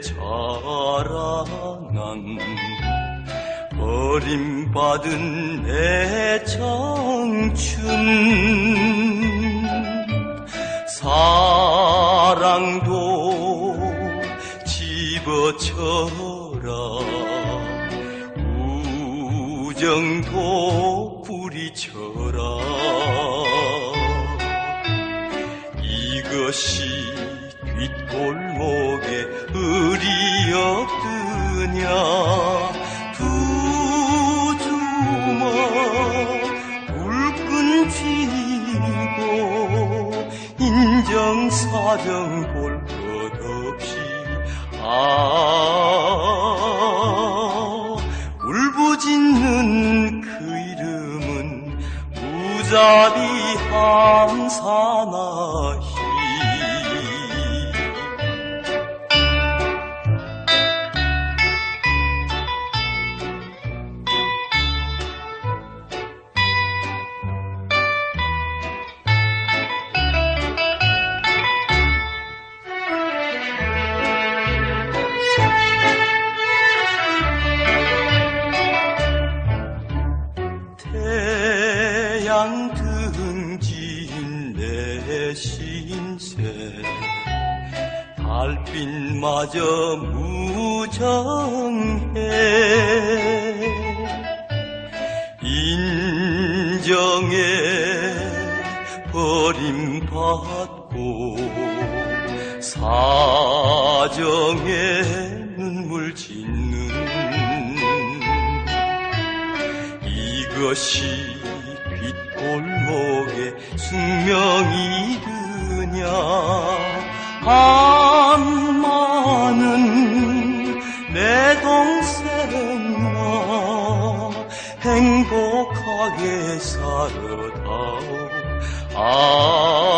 사랑한 버림받은 내 청춘. 사랑도 집어쳐라. 우정도 부리쳐라. 이것이 뒷골목에 없드냐? 두 주먹 불끈 쥐고 인정사정 볼 것 없이 아 울부짖는 그 이름은 무자비 한사나히 태양 등진 내 신세. 달빛마저 무정해. 인정에 버림받고 사정에 눈물 짓는 이것이 뒷골목의 숙명이 드냐? 안 많은 내 동생아 행복하게 살아다오. 아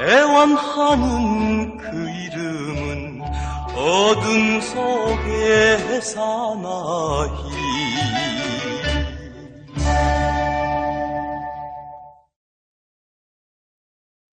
애원하는 그 이름은 어둠 속에 사나이